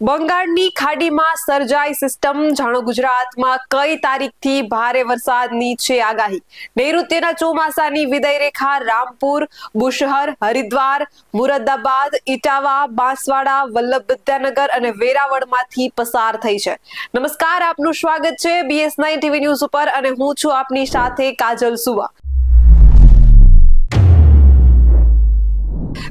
બંગાળની ખાડીમાં સર્જાઈ સિસ્ટમ. જાણો ગુજરાતમાં કઈ તારીખથી ભારે વરસાદની છે આગાહી? નૈઋત્યના ચોમાસાની વિદાય રેખા રામપુર, બુશહર, હરિદ્વાર, મુરદાબાદ ઇટાવા બાંસવાડા વલ્લભ વિદ્યાનગર અને વેરાવળમાંથી પસાર થઈ છે. નમસ્કાર, આપનું સ્વાગત છે બીએસ નાઇન ટીવી ન્યૂઝ ઉપર અને હું છું આપની સાથે કાજલ સુવા.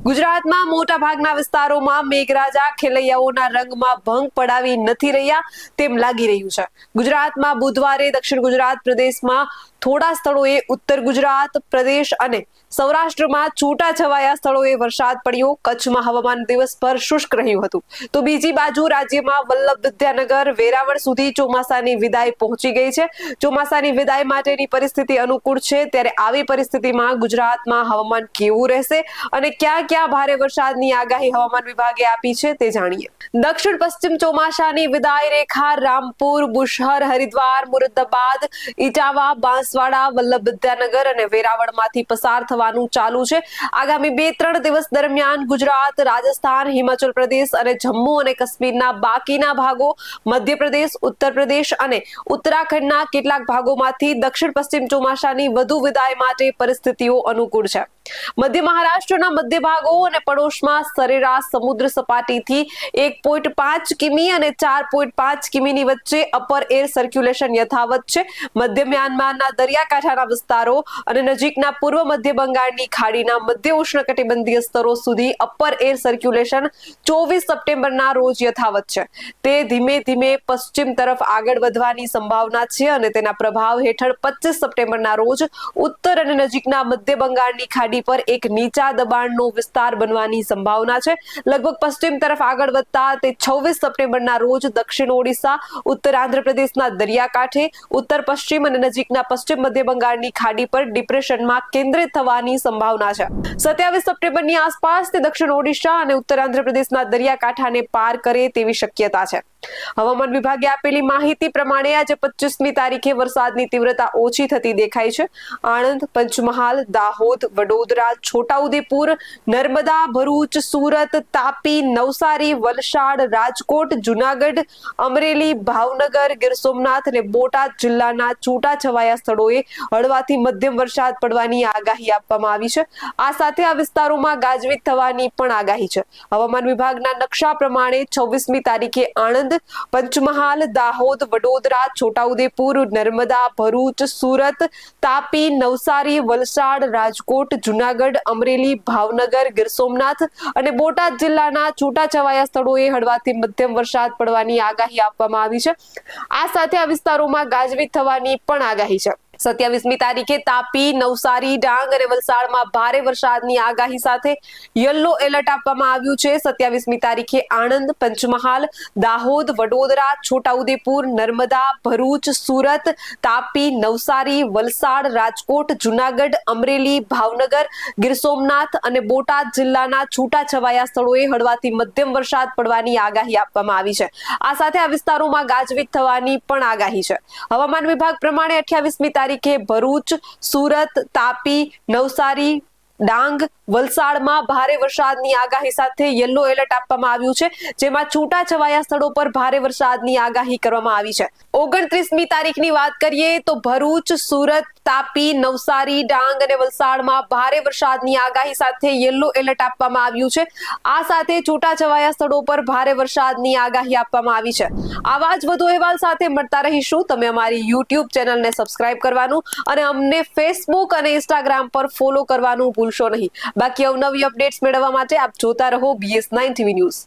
ગુજરાતમાં મોટા ભાગના વિસ્તારોમાં મેઘરાજા ખેલૈયાઓના રંગમાં ભંગ પડાવી નથી રહ્યા, તેમ લાગી રહ્યું છે. ગુજરાતમાં બુધવારે દક્ષિણ ગુજરાત પ્રદેશમાં થોડા સ્થળોએ ઉત્તર ગુજરાત પ્રદેશ અને સૌરાષ્ટ્રમાં છૂટા છવાયા સ્થળોએ વરસાદ પડ્યો. કચ્છમાં હવામાન દિવસભર શુષ્ક રહ્યું હતું. તો બીજી બાજુ રાજ્યમાં વલ્લભ વિદ્યાનગર, વેરાવળ સુધી ચોમાસાની વિદાય પહોંચી ગઈ છે. ચોમાસાની વિદાય માટેની પરિસ્થિતિ અનુકૂળ છે. ત્યારે આવી પરિસ્થિતિમાં ગુજરાતમાં હવામાન કેવું રહેશે અને ક્યાં ક્યાં ભારે વરસાદની આગાહી હવામાન વિભાગે આપી છે તે જાણીએ. દક્ષિણ પશ્ચિમ ચોમાસાની વિદાય રેખા રામપુર, બુશહર, હરિદ્વાર મુરદાબાદ ઇટાવા બાંસવાડા, વલ્લભ વિદ્યાનગર અને વેરાવળમાંથી પસાર થવાનું ચાલુ છે. આગામી બે ત્રણ દિવસ દરમિયાન ગુજરાત, રાજસ્થાન, હિમાચલ પ્રદેશ અને જમ્મુ અને કાશ્મીરના બાકીના ભાગો, મધ્યપ્રદેશ ઉત્તર પ્રદેશ અને ઉત્તરાખંડના કેટલાક ભાગોમાંથી દક્ષિણ પશ્ચિમ ચોમાસાની વધુ વિદાય માટે પરિસ્થિતિઓ અનુકૂળ છે. મધ્ય મહારાષ્ટ્રના મધ્ય ભાગો અને પડોશમાં સરેરાશ સમુદ્ર સપાટીથી એક પોઈન્ટ પાંચ કિમી અને ચાર પોઈન્ટ પાંચ કિમીની વચ્ચે અપર એર સર્ક્યુલેશન યથાવત છે. મધ્ય મ્યાનમારના દરિયાકાંઠાના વિસ્તારો અને નજીકના પૂર્વ મધ્ય બંગાળની ખાડીના મધ્ય ઉષ્ણકટિબંધીય સ્તરો સુધી અપર એર સર્ક્યુલેશન ચોવીસ સપ્ટેમ્બરના રોજ યથાવત છે. તે ધીમે ધીમે પશ્ચિમ તરફ આગળ વધવાની સંભાવના છે અને તેના પ્રભાવ હેઠળ પચીસ સપ્ટેમ્બરના રોજ ઉત્તર અને નજીકના મધ્ય બંગાળની ખાડી પર એક નીચા દબાણનો વિસ્તાર બનવાની સંભાવના છે. લગભગ પશ્ચિમ તરફ આગળ વધતા તે છવ્વીસ સપ્ટેમ્બરના રોજ દક્ષિણ ઓડિશા, ઉત્તર આંધ્રપ્રદેશના દરિયાકાંઠે, ઉત્તર પશ્ચિમ અને નજીકના પશ્ચિમ મધ્ય બંગાળની ખાડી પર ડિપ્રેશનમાં કેન્દ્રિત થવાની સંભાવના છે. સત્યાવીસ સપ્ટેમ્બરની આસપાસ તે દક્ષિણ ઓડિશા અને ઉત્તર આંધ્રપ્રદેશના દરિયાકાંઠાને પાર કરે તેવી શક્યતા છે. હવામાન વિભાગે આપેલી માહિતી પ્રમાણે આજે પચીસમી તારીખે વરસાદની તીવ્રતા ઓછી થતી દેખાય છે. આણંદ, પંચમહાલ, દાહોદ, વડોદરા, છોટાઉદેપુર, નર્મદા, ભરૂચ, સુરત, તાપી, નવસારી, વલસાડ, રાજકોટ, જુનાગઢ, અમરેલી, ભાવનગર, ગીર સોમનાથ અને બોટાદ જિલ્લાના છૂટા છવાયા સ્થળોએ હળવાથી મધ્યમ વરસાદ પડવાની આગાહી આપવામાં આવી છે. આ સાથે આ વિસ્તારોમાં ગાજવીજ થવાની પણ આગાહી છે. હવામાન વિભાગના નકશા પ્રમાણે છવ્વીસમી તારીખે આણંદ પંચમહાલ, દાહોદ, વડોદરા, છોટાઉદેપુર, નર્મદા, ભરૂચ, સુરત, તાપી, નવસારી, વલસાડ, રાજકોટ, જુનાગઢ, અમરેલી, ભાવનગર, ગીર સોમનાથ અને બોટાદ જિલ્લાના છૂટાછવાયા સ્થળોએ હળવાથી મધ્યમ વરસાદ પડવાની આગાહી આપવામાં આવી છે. આ સાથે આ વિસ્તારોમાં ગાજવીજ થવાની પણ આગાહી છે. સત્યાવીસમી તારીખે તાપી, નવસારી, ડાંગ અને વલસાડમાં ભારે વરસાદની આગાહી સાથે યલો એલર્ટ આપવામાં આવ્યું છે. સત્યાવીસમી તારીખે આણંદ, પંચમહાલ, દાહોદ, વડોદરા, છોટાઉદેપુર, નર્મદા, ભરૂચ, સુરત, તાપી, નવસારી, વલસાડ, રાજકોટ, જુનાગઢ, અમરેલી, ભાવનગર, ગીર સોમનાથ અને બોટાદ જિલ્લાના છૂટાછવાયા સ્થળોએ હળવાથી મધ્યમ વરસાદ પડવાની આગાહી આપવામાં આવી છે. આ સાથે આ વિસ્તારોમાં ગાજવીજ થવાની પણ આગાહી છે. હવામાન વિભાગ પ્રમાણે અઠ્યાવીસમી તારીખે ભરૂચ સુરત તાપી નવસારી ડાંગ વલસાડમાં ભારે વરસાદની આગાહી સાથે યલો એલર્ટ આપવામાં આવ્યું છે, જેમાં છૂટા છવાયા સ્થળો પર ભારે વરસાદની આગાહી કરવામાં આવી છે. ઓગણત્રીસમી તારીખની વાત કરીએ તો ભરૂચ, સુરત, તાપી, નવસારી, ડાંગ અને વલસાડમાં ભારે વરસાદની આગાહી સાથે યલો એલર્ટ આપવામાં આવ્યું છે. આ સાથે છૂટા છવાયા સ્થળો પર ભારે વરસાદની આગાહી આપવામાં આવી છે. આવા જ વધુ અહેવાલ સાથે મળતા રહીશું. તમે અમારી યુટ્યુબ ચેનલને સબસ્ક્રાઇબ કરવાનું અને અમને ફેસબુક અને ઇન્સ્ટાગ્રામ પર ફોલો કરવાનું ભૂલશો નહીં. બાકી અવનવી અપડેટ્સ મેળવવા માટે આપ જોતા રહો બીએસ નાઇન ટીવી ન્યૂઝ